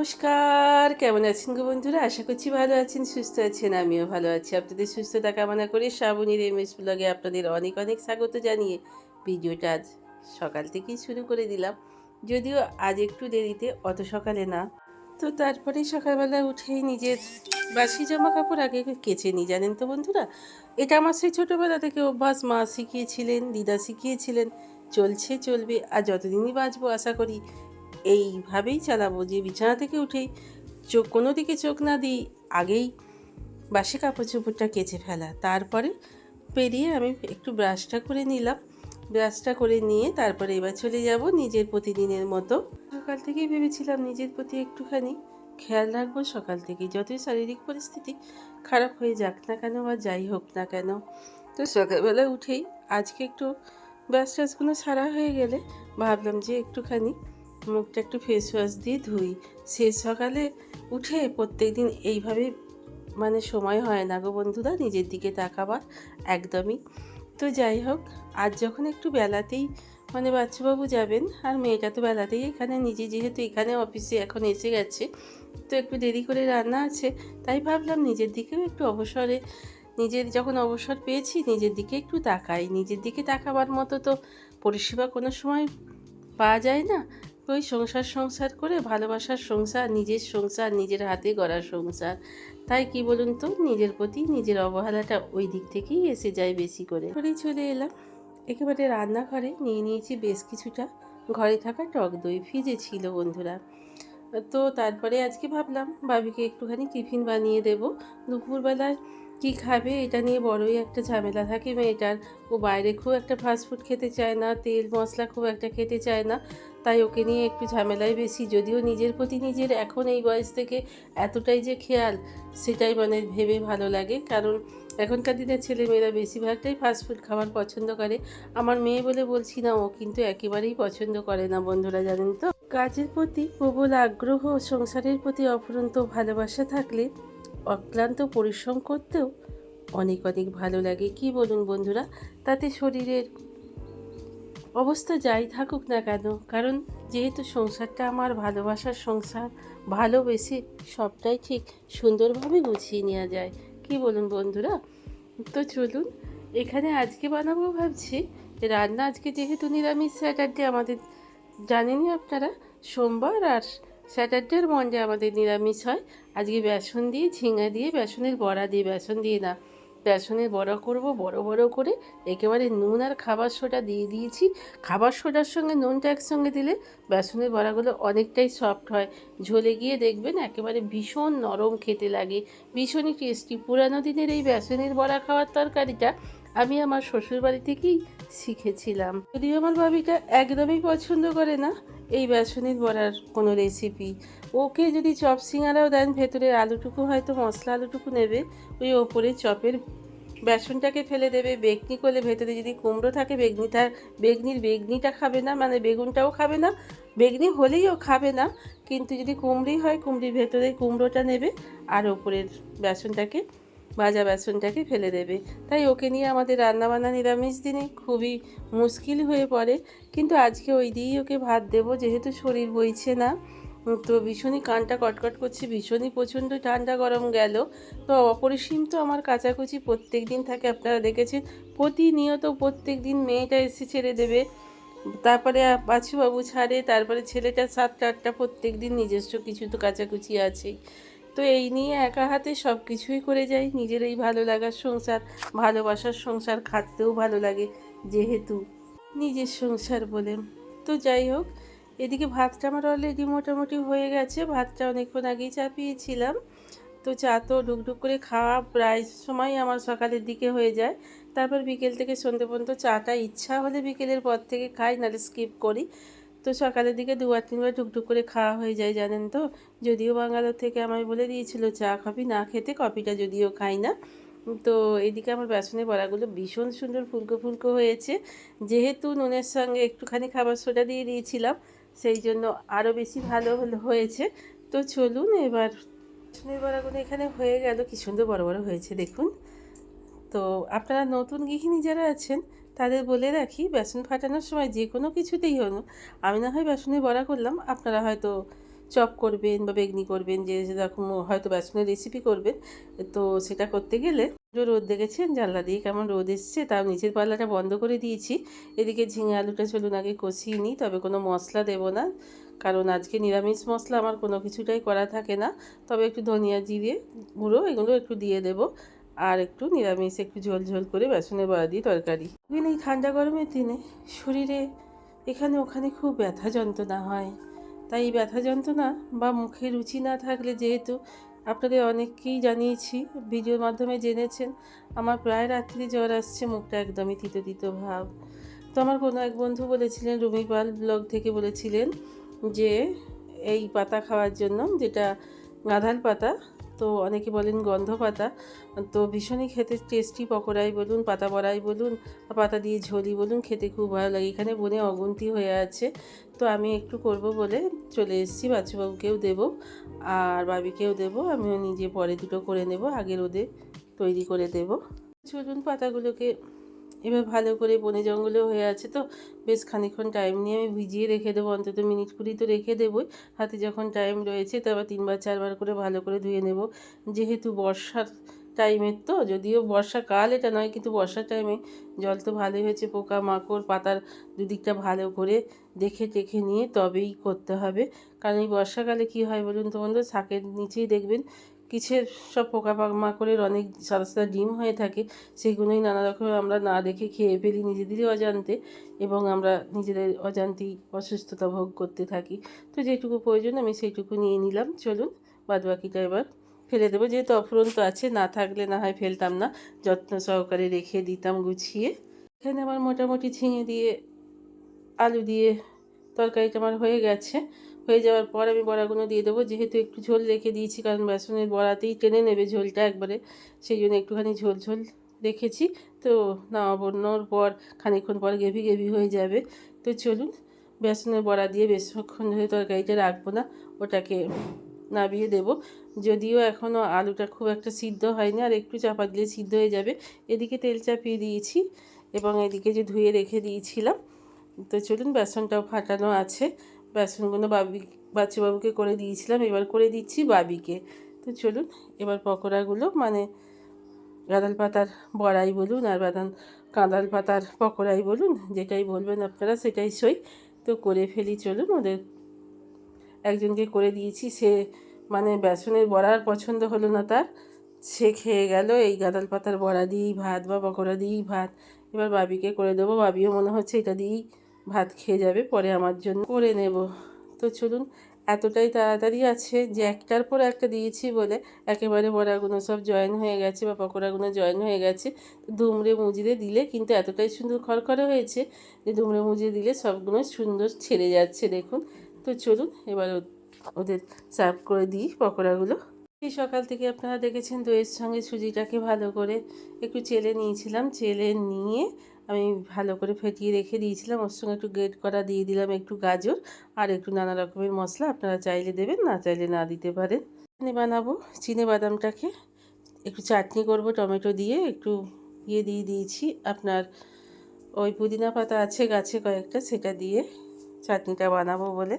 নমস্কার, কেমন আছেন গো বন্ধুরা? আশা করছি ভালো আছেন, সুস্থ আছেন, আমিও ভালো আছি। আপনাদের সুস্থতা কামনা করে শ্রাবণীর এম এস ব্লগে আপনাদের অনেক অনেক স্বাগত জানিয়ে ভিডিওটা আজ সকাল থেকেই শুরু করে দিলাম। যদিও আজ একটু দেরিতে, অত সকালে না। তো তারপরে সকালবেলা উঠেই নিজের বাসি জামা কাপড় আগে কেচে নিই, জানেন তো বন্ধুরা? এটা আমার সেই ছোটোবেলা থেকে অভ্যাস, মা শিখিয়েছিলেন, দিদা শিখিয়েছিলেন, চলছে, চলবে, আর যতদিনই বাঁচবো আশা করি এইভাবেই চালাবো যে বিছানা থেকে উঠেই চোখ, কোনো দিকে চোখ না দিই আগেই বাসি কাপড় চোপড়টা কেচে ফেলা। তারপরে পেরিয়ে আমি একটু ব্রাশটা করে নিলাম। ব্রাশটা করে নিয়ে তারপরে এবার চলে যাব নিজের প্রতিদিনের মতো। সকাল থেকেই ভেবেছিলাম নিজের প্রতি একটুখানি খেয়াল রাখব সকাল থেকে যতই শারীরিক পরিস্থিতি খারাপ হয়ে যাক না কেন বা যাই হোক না কেন, তো সকালবেলা উঠেই আজকে একটু ব্রাশ ট্রাশগুলো সারা হয়ে গেলে ভাবলাম যে একটুখানি মুখটা একটু ফেস ওয়াশ দিয়ে ধুই। শেষ সকালে উঠে প্রত্যেক দিন এইভাবে মানে সময় হয় না গো বন্ধুরা, নিজের দিকে তাকাবার একদমই। তো যাই হোক, আজ যখন একটু বেলাতেই মানে বাচ্চাবাবু যাবেন, আর মেয়েটা তো বেলাতেই এখানে, নিজে যেহেতু এখানে অফিসে এখন এসে গেছে, তো একটু দেরি করে রান্না আছে, তাই ভাবলাম নিজের দিকেও একটু অবসরে, নিজের যখন অবসর পেয়েছি, নিজের দিকে একটু তাকাই। নিজের দিকে তাকাবার মতো তো পরিষেবা কোনো সময় পাওয়া যায় না ওই সংসার সংসার করে ভালোবাসার সংসার, নিজের সংসার, নিজের হাতে গড়ার সংসার। তাই কি বলুন তো, নিজের প্রতি নিজের অবহেলাটা ওই দিক থেকেই এসে যায় বেশি করে। ঘরে চলে এলাম। একেবারে রান্নাঘরে নিয়ে নিয়েছি বেশ কিছুটা। ঘরে থাকা টক দই, ফ্রিজে ছিল বন্ধুরা। তো তারপরে আজকে ভাবলাম, বাবিকে একটুখানি টিফিন বানিয়ে দেব। দুপুরবেলায় কী খাবে এটা নিয়ে বড়ই একটা ঝামেলা থাকে মেয়েটার ও বাইরে খুব একটা ফাস্টফুড খেতে চায় না, তেল, মশলা খুব একটা খেতে চায় না। তাই ওকে নিয়ে একটু ঝামেলায় বেশি। যদিও নিজের প্রতি নিজের এখন এই বয়স থেকে এতটাই যে খেয়াল, সেটাই মানে ভেবে ভালো লাগে। কারণ এখনকার দিনের ছেলেমেয়েরা বেশিরভাগটাই ফাস্টফুড খাবার পছন্দ করে। আমার মেয়ে বলে বলছি না, ও কিন্তু একেবারেই পছন্দ করে না, বন্ধুরা জানেন তো। কাজের প্রতি প্রবল আগ্রহ সংসারের প্রতি অফুরন্ত ভালোবাসা থাকলে অক্লান্ত পরিশ্রম করতেও অনেক অনেক ভালো লাগে। কি বলুন বন্ধুরা? তাতে শরীরের অবস্থা যাই থাকুক না কেন, কারণ যেহেতু সংসারটা আমার ভালোবাসার সংসার, ভালোবেসে সবটাই ঠিক সুন্দরভাবে গুছিয়ে নেওয়া যায়। কি বলুন বন্ধুরা? তো চলুন, এখানে আজকে বানাবো ভাবছি। রান্না আজকে যেহেতু নিরামিষ স্যাটারডে আমাদের, জানেনই আপনারা, সোমবার আর স্যাটারডের মন্ডে আমাদের নিরামিষ হয়। আজকে বেসন দিয়ে ঝিঙা দিয়ে, বেসনের বড়া দিয়ে, বেসন দিয়ে না। বেসনের বড়া করব, বড় বড় করে একেবারে নুন আর খাবার সোডা দিয়ে দিয়েছি। খাবার সোডার সঙ্গে নুনটা একসঙ্গে দিলে বেসনের বড়াগুলো অনেকটাই সফট হয়। ঝোলে গিয়ে দেখবেন একেবারে ভীষণ নরম খেতে লাগে। ভীষণই টেস্টি পুরানো দিনের এই বেসনের বড়া খাওয়ার তরকারিটা আমি আমার শ্বশুরবাড়ি থেকেই শিখেছিলাম। যদিও আমার ভাবিটা একদমই পছন্দ করে না এই বেসনের বড়ার কোনো রেসিপি ওকে যদি চপ সিঙ্গারাও দেন ভেতরের আলুটুকু হয়তো মশলা আলুটুকু নেবে, ওই ওপরে চপের বেসনটাকে ফেলে দেবে। বেগনি করলে ভেতরে যদি কুমড়ো থাকে বেগনিটা বেগনির বেগনিটা খাবে না মানে বেগুনটাও খাবে না, বেগনি হলেই ও খাবে না, কিন্তু যদি কুমড়ি হয়, কুমড়ির ভেতরে কুমড়োটা নেবে আর ওপরের বেসনটাকে ভাজা বেসনটাকে ফেলে দেবে। তাই ওকে নিয়ে আমাদের রান্নাবান্না নিরামিষ দিনে খুবই মুশকিল হয়ে পড়ে। কিন্তু আজকে ওই দিয়েই ওকে ভাত দেবো, যেহেতু শরীর বইছে না। তো ভীষণই কানটা কটকট করছে, ভীষণই প্রচণ্ড ঠান্ডা গরম গেল। তো অপরিসীম তো আমার কাচাকুচি প্রত্যেক দিন থাকে, আপনারা দেখেছেন। প্রতিনিয়ত প্রত্যেক দিন মেয়েটা এসে ছেড়ে দেবে। তারপরে বাছুবাবু ছাড়ে, তারপরে ছেলেটা সাতটা, আটটা প্রত্যেক দিন নিজস্ব কিছু তো কাচাকুচি আছেই। তো এই নিয়ে একা হাতে সব কিছুই করে যাই। নিজের এই ভালো লাগার সংসার, ভালোবাসার সংসার খাটতেও ভালো লাগে যেহেতু নিজের সংসার বলে। তো যাই হোক, এদিকে ভাতটা আমার অলরেডি মোটামুটি হয়ে গেছে। ভাতটা অনেকক্ষণ আগেই চাপিয়েছিলাম। তো চা তো ডুকডুক করে খাওয়া প্রায় সময় আমার সকালের দিকে হয়ে যায়। তারপর বিকেল থেকে সন্ধ্যে পর্যন্ত চাটা ইচ্ছা হলে বিকেলের পর থেকে খাই, নাহলে স্কিপ করি। তো সকালের দিকে দুবার তিনবার টুকটুক করে খাওয়া হয়ে যায়, জানেন তো। যদিও বাঙ্গালোর থেকে আমায় বলে দিয়েছিল, চা কফি না খেতে, কফিটা যদিও খাই না। তো এদিকে আমার বেসনের বড়াগুলো ভীষণ সুন্দর ফুলকো ফুলকো হয়েছে। যেহেতু নুনের সঙ্গে একটুখানি খাবার সোডা দিয়ে দিয়েছিলাম, সেই জন্য আরও বেশি ভালো হয়েছে। তো চলুন এবার। বেসনের বড়াগুলো এখানে হয়ে গেল। কি সুন্দর বড় বড় হয়েছে, দেখুন। তো আপনারা নতুন গৃহিণী যারা আছেন তাদের বলে রাখি, বেসন ফাটানোর সময় যে কোনো কিছুতেই হলো। আমি না হয় বেসনের বড়া করলাম, আপনারা হয়তো চপ করবেন বা বেগনি করবেন, যে যেরকম হয়তো বেসনের রেসিপি করবেন। তো সেটা করতে গেলে রোদ দেখেছেন জানলা দিয়ে কেমন রোদ এসছে, তাও নিচের পাল্লাটা বন্ধ করে দিয়েছি। এদিকে ঝিঙে আলুটা চলুন আগে কষিয়ে নিই, তবে কোনো মশলা দেবো না। কারণ আজকে নিরামিষ মশলা, আমার কোনো কিছুটাই করা থাকে না। তবে একটু ধনিয়া জিরে গুঁড়ো, এগুলো একটু দিয়ে দেবো। আর একটু নিরামিষ, একটু ঝোল ঝোল করে বেসনের বড়া দিয়ে তরকারি। এখন এই ঠান্ডা গরমের দিনে শরীরে এখানে ওখানে খুব ব্যথা যন্ত্রণা হয়। তাই এই ব্যথা যন্ত্রণা বা মুখে রুচি না থাকলে যেহেতু আপনাদের অনেককেই জানিয়েছি, ভিডিওর মাধ্যমে জেনেছেন, আমার প্রায় রাত্রি জ্বর আসছে, মুখটা একদমই তিতো তিতো ভাব। তো আমার কোনো এক বন্ধু বলেছিলেন, রুমি পাল ব্লগ থেকে বলেছিলেন যে এই পাতা খাওয়ার জন্য যেটা গাঁধাল পাতা তো অনেকে বলেন গন্ধ পাতা। তো ভীষণই খেতে টেস্টি পকোড়াই বলুন, পাতা বড়াই বলুন পাতা দিয়ে ঝোলি বলুন, খেতে খুব ভালো লাগে। এখানে বনে অগুন্তি হয়ে আছে। তো আমি একটু করব বলে চলে এসেছি, বাচ্চুবাবুকেও দেব। আর বাবিকেও দেব, আমিও নিজে পরে দুটো করে নেব, আগের ওদের তৈরি করে দেব। চলুন পাতাগুলোকে এবার ভালো করে বনে জঙ্গলেও হয়ে আছে তো। বেশ খানিক্ষণ টাইম নিয়ে আমি ভিজিয়ে রেখে দেবো, অন্তত মিনিট কুড়ি তো রেখে দেবোই। হাতে যখন টাইম রয়েছে তো আবার তিনবার চারবার করে ভালো করে ধুয়ে নেব। যেহেতু বর্ষার টাইমের তো, যদিও বর্ষাকাল এটা নয়, কিন্তু বর্ষার টাইমে জল তো ভালোই হয়েছে পোকা মাকড় পাতার দুদিকটা ভালো করে দেখে টেখে নিয়ে তবেই করতে হবে। কারণ এই বর্ষাকালে কী হয় বলুন তো বন্ধু, শাকের নিচেই দেখবেন কিসের সব পোকা মাকড়ের অনেক সাদা সাদা ডিম হয়ে থাকে, সেগুলোই নানা রকমের আমরা না দেখে খেয়ে ফেলি নিজেদেরই অজান্তে এবং আমরা নিজেদের অজান্তেই অসুস্থতা ভোগ করতে থাকি। তো যেটুকু প্রয়োজন আমি সেইটুকু নিয়ে নিলাম। চলুন বাদ বাকিটা এবার ফেলে দেবো। যেহেতু অফুরন্ত আছে, না থাকলে না হয় ফেলতাম না। যত্ন সহকারে রেখে দিতাম গুছিয়ে। এখানে আমার মোটামুটি ঝিঙে দিয়ে, আলু দিয়ে তরকারিটা আমার হয়ে গেছে। হয়ে যাওয়ার পর আমি বড়াগুলো দিয়ে দেবো। যেহেতু একটু ঝোল রেখে দিয়েছি, কারণ বেসনের বড়াতেই টেনে নেবে ঝোলটা একবারে, সেই জন্য একটুখানি ঝোল ঝোল রেখেছি। তো নামানোর পর খানিকক্ষণ পর গেভি গেভি হয়ে যাবে। তো চলুন, বেসনের বড়া দিয়ে বেশক্ষণ ধরে তরকারিটা রাখব না, ওটাকে নাবিয়ে দেব। যদিও এখনও আলুটা খুব একটা সিদ্ধ হয়নি, আর একটু চাপা দিলে সিদ্ধ হয়ে যাবে। এদিকে তেল চাপিয়ে দিয়েছি এবং এদিকে যে ধুয়ে রেখে দিয়েছিলাম। তো চলুন, বেসনটাও ফাটানো আছে। বেসনগুলো বাবি, বাচ্চাবাবুকে করে দিয়েছিলাম, এবার করে দিচ্ছি বাবিকে। তো চলুন, এবার পকোড়াগুলো মানে গাঁদাল পাতার বড়াই বলুন আর বাদান কাঁদাল পাতার পকোড়াই বলুন, যেটাই বলবেন আপনারা সেটাই সই। তো করে ফেলি, চলুন, ওদের একজনকে করে দিয়েছি, সে মানে বেসনের বড়ার পছন্দ হলো না তার। সে খেয়ে গেল, এই গাঁদাল পাতার বড়া দিয়েই ভাত বা পকোড়া দিয়েই ভাত। এবার বাবিকে করে দেবো, বাবিও মনে হচ্ছে এটা দিয়েই ভাত খেয়ে যাবে, পরে আমার জন্য করে নেব। তো চলুন, এতটাই তাড়াতাড়ি আছে যে একটার পর একটা দিয়েছি বলে একেবারে বড়াগুলো সব জয়েন হয়ে গেছে বা পকোড়াগুলো জয়েন হয়ে গেছে। দুমড়ে মুজড়ে দিলে কিন্তু এতটাই সুন্দর খড়খড়ে হয়েছে যে দুমড়ে মুজড়ে দিলে সবগুলো সুন্দর ছেড়ে যাচ্ছে, দেখুন। তো চলুন, এবার ওদের সার্ভ করে দিই পকোড়াগুলো। এই সকাল থেকে আপনারা দেখেছেন দইয়ের সঙ্গে সুজিটাকে ভালো করে একটু চেলে নিয়েছিলাম। চেলে নিয়ে আমি ভালো করে ফেটিয়ে রেখে দিয়েছিলাম। ওর সঙ্গে একটু গ্রেট করা দিয়ে দিলাম একটু গাজর আর একটু নানা রকমের মশলা। আপনারা চাইলে দেবেন, না চাইলে না দিতে পারেন। এখানে বানাবো। চিনে বাদামটাকে একটু চাটনি করব, টমেটো দিয়ে একটু ইয়ে দিয়ে দিয়েছি। আপনার ওই পুদিনা পাতা আছে, গাছে কয়েকটা, সেটা দিয়ে চাটনিটা বানাবো বলে।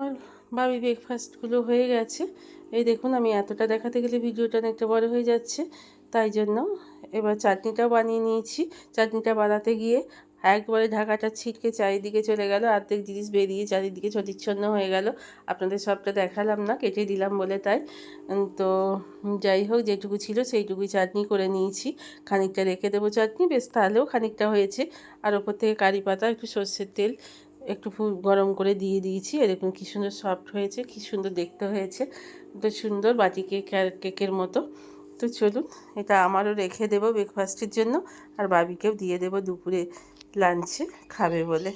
আর বাবি ব্রেকফাস্টগুলো হয়ে গেছে। এই দেখুন, আমি এতটা দেখাতে গেলে ভিডিওটা অনেকটা বড় হয়ে যাচ্ছে। তাই জন্য এবার চাটনিটাও বানিয়ে নিয়েছি। চাটনিটা বানাতে গিয়ে একবারে ঢাকাটা ছিটকে চারিদিকে চলে গেল। অর্ধেক জিনিস বেরিয়ে চারিদিকে ছটিচ্ছন্ন হয়ে গেল। আপনাদের সবটা দেখালাম না, কেটে দিলাম বলে তাই। তো যাই হোক, যেটুকু ছিল সেইটুকুই চাটনি করে নিয়েছি। খানিকটা রেখে দেবো চাটনি। বেশ তাহলেও খানিকটা হয়েছে। আর ওপর থেকে কারি পাতা, একটু সর্ষের তেল, একটু ফু, গরম করে দিয়ে দিয়েছি। এরকম কী সুন্দর সফট হয়েছে, কী সুন্দর দেখতে হয়েছে। তো সুন্দর বাটি কেক কেকের মতো। তো চলুন, এটা আমারও রেখে দেবো ব্রেকফাস্টের জন্য। আর বাবিকেও দিয়ে দেবো দুপুরে লাঞ্চে খাবে বলে।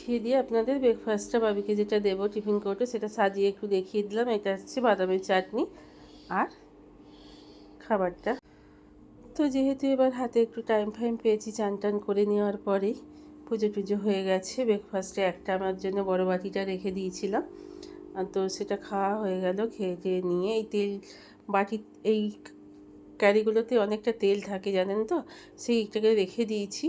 খেয়ে দিয়ে আপনাদের ব্রেকফাস্টটা বাবিকে যেটা দেবো টিফিন কোর্টে সেটা সাজিয়ে একটু দেখিয়ে দিলাম। এটা হচ্ছে বাদামের চাটনি আর খাবারটা। তো যেহেতু এবার হাতে একটু টাইম ফাইম পেয়েছি চান টান করে নেওয়ার পরেই, পুজো টুজো হয়ে গেছে। ব্রেকফাস্টে একটা আমার জন্য বড় বাটিটা রেখে দিয়েছিলাম। তো সেটা খাওয়া হয়ে গেল, খেয়ে নিয়ে এই তেল বাটি, এই ক্যারিগুলোতে অনেকটা তেল থাকে, জানেন তো? সেইটাকে রেখে দিয়েছি।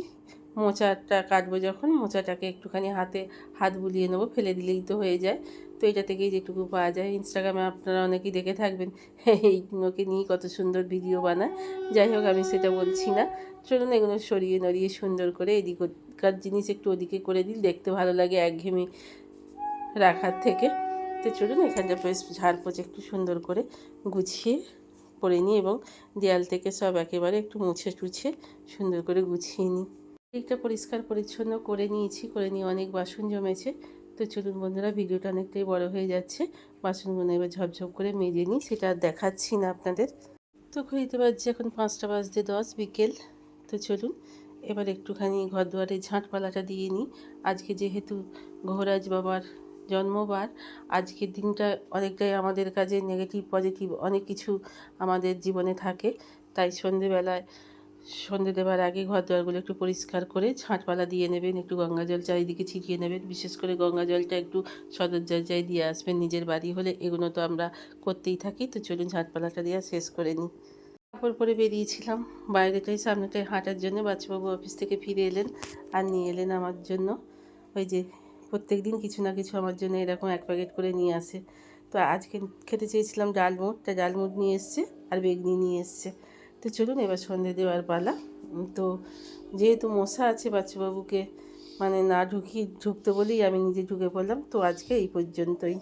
মোচাটা কাটবো যখন, মোচাটাকে একটুখানি হাতে হাত বুলিয়ে নেব, ফেলে দিলেই তো হয়ে যায়। তো এটা থেকেই যেটুকু পাওয়া যায়। ইনস্টাগ্রামে আপনারা অনেকেই দেখে থাকবেন এইগুলোকে নিয়ে কত সুন্দর ভিডিও বানায়। যাই হোক, আমি সেটা বলছি না। চলুন, এগুলো সরিয়ে নড়িয়ে সুন্দর করে এদিক ওদিকার জিনিস একটু ওদিকে করে দিই, দেখতে ভালো লাগে একঘেয়েমি রাখার থেকে। তো চলুন, এখানটা বেশ ঝাড়পোছ একটু সুন্দর করে গুছিয়ে পরে নিই এবং দেয়াল থেকে সব একেবারে একটু মুছে টুছে সুন্দর করে গুছিয়ে নিই। দিকটা পরিষ্কার, পরিচ্ছন্ন করে নিয়েছি, করে নিয়ে অনেক বাসন জমেছে। তো চলুন বন্ধুরা, ভিডিওটা অনেকটাই বড় হয়ে যাচ্ছে। বাসনগুলো এবার ঝপঝপ করে মেজে নিই, সেটা আর দেখাচ্ছি না আপনাদের। তো ঘড়িতে বাজছে এখন পাঁচটা বাজতে দশ বিকেল। তো চলুন, এবার একটুখানি ঘর দুয়ারে ঝাঁটপালাটা দিয়ে নিই। আজকে যেহেতু ঘোরাজ বাবার জন্মবার, আজকের দিনটা অনেকটাই আমাদের কাছে নেগেটিভ পজিটিভ অনেক কিছু আমাদের জীবনে থাকে। তাই সন্ধেবেলায়, সন্ধে দেওয়ার আগে ঘর দুয়ারগুলো একটু পরিষ্কার করে ঝাঁটপালা দিয়ে নেবেন, একটু গঙ্গা জল চারিদিকে ছিটিয়ে নেবেন। বিশেষ করে গঙ্গা জলটা একটু সদর দরজায় দিয়ে আসবেন নিজের বাড়ি হলে, এগুলো তো আমরা করতেই থাকি। তো চলুন ঝাঁটপালাটা দেওয়া শেষ করে নিই। কাপড় পরে বেরিয়েছিলাম, বাইরেটাই সামনেটায় হাঁটার জন্য। বাচ্চাবাবু অফিস থেকে ফিরে এলেন আর নিয়ে এলেন আমার জন্য। ওই যে প্রত্যেক দিন কিছু না কিছু আমার জন্য এরকম এক প্যাকেট করে নিয়ে আসে। তো আজকে খেতে চেয়েছিলাম ডালমুট তা ডালমুট নিয়ে এসছে আর বেগনি নিয়ে এসছে। তো চলুন এবার সন্ধে দেওয়ার পালা। তো যেহেতু মশা আছে বাচ্চুবাবুকে মানে না ঢুকি ঢুকতে বলেই আমি নিজে ঢুকে পড়লাম, তো আজকে এই পর্যন্তই।